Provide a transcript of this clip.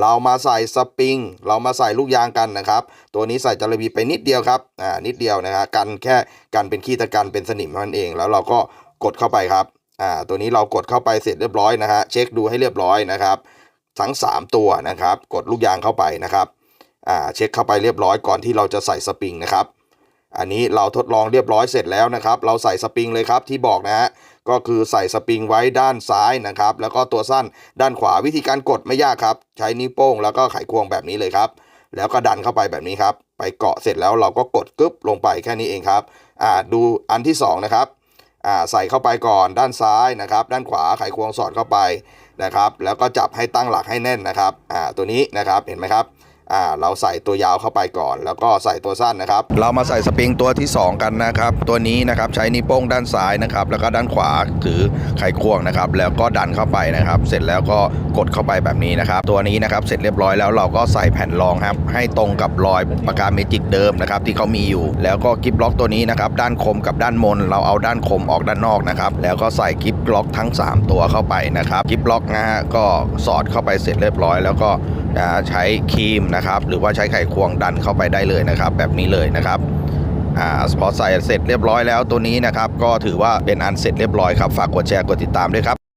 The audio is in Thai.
เรามาใส่สปริง เรามาใส่ลูกยางกันนะครับ ตัวนี้ใส่จระบีไปนิดเดียวครับ อ่า นิดเดียวนะฮะกันแค่กันเป็นขี้ตะกันเป็นสนิมเท่านั้นเอง แล้วเราก็กดเข้าไปครับ อ่า ตัวนี้เรากดเข้าไปเสร็จเรียบร้อยนะฮะ เช็คดูให้เรียบร้อยนะครับ ทั้ง 3 ตัวนะครับ กดลูกยางเข้าไปนะครับ อ่า เช็คเข้าไปเรียบร้อยก่อนที่เราจะใส่สปริงนะครับ อันนี้เราทดลองเรียบร้อยเสร็จแล้วนะครับ เราใส่สปริงเลยครับที่บอกนะฮะ ก็คือใส่สปริงไว้ด้านซ้ายนะครับ แล้วก็ตัวสั้นด้านขวาวิธีการกดไม่ยากครับ ใช้นิ้วโป้งแล้วก็ไขควงแบบนี้เลยครับ แล้วก็ดันเข้าไปแบบนี้ครับ ไปเกาะเสร็จแล้วเราก็กดกึ๊บลงไปแค่นี้เองครับอ่าดูอันที่สองนะครับอ่าใส่เข้าไปก่อนด้านซ้ายนะครับ ด้านขวาไขควงสอดเข้าไปนะครับ แล้วก็จับให้ตั้งหลักให้แน่นนะครับอ่าตัวนี้นะครับเห็นไหมครับ อ่าเราใส่ตัวยาวเข้าไปก่อน แล้วก็ใส่ตัวสั้นนะครับ เรามาใส่สปริงตัวที่ 2 กันนะครับ ตัวนี้นะครับใช้นิ้วโป้งด้านซ้ายนะครับ แล้วก็ด้านขวาถือไขควงนะครับ แล้วก็ดันเข้าไปนะครับ เสร็จแล้วก็กดเข้าไปแบบนี้นะครับ ตัวนี้นะครับเสร็จเรียบร้อยแล้วเราก็ใส่แผ่นรองครับ ให้ตรงกับรอยปากกาเมจิกเดิมนะครับที่เขามีอยู่ แล้วก็กิฟล็อกตัวนี้นะครับ ด้านคมกับด้านมน เราเอาด้านคมออกด้านนอกนะครับ แล้วก็ใส่กิฟล็อกทั้ง 3 ตัวเข้าไปนะครับ กิฟล็อกนะฮะก็สอดเข้าไปเสร็จเรียบร้อย แล้วก็ ใช้ครีมนะครับ หรือว่าใช้ไขควงดันเข้าไปได้เลยนะครับ แบบนี้เลยนะครับอ่าพอใส่เสร็จเรียบร้อยแล้วตัวนี้นะครับ ก็ถือว่าเป็นอันเสร็จเรียบร้อยครับ ฝากกดแชร์กดติดตามด้วยครับ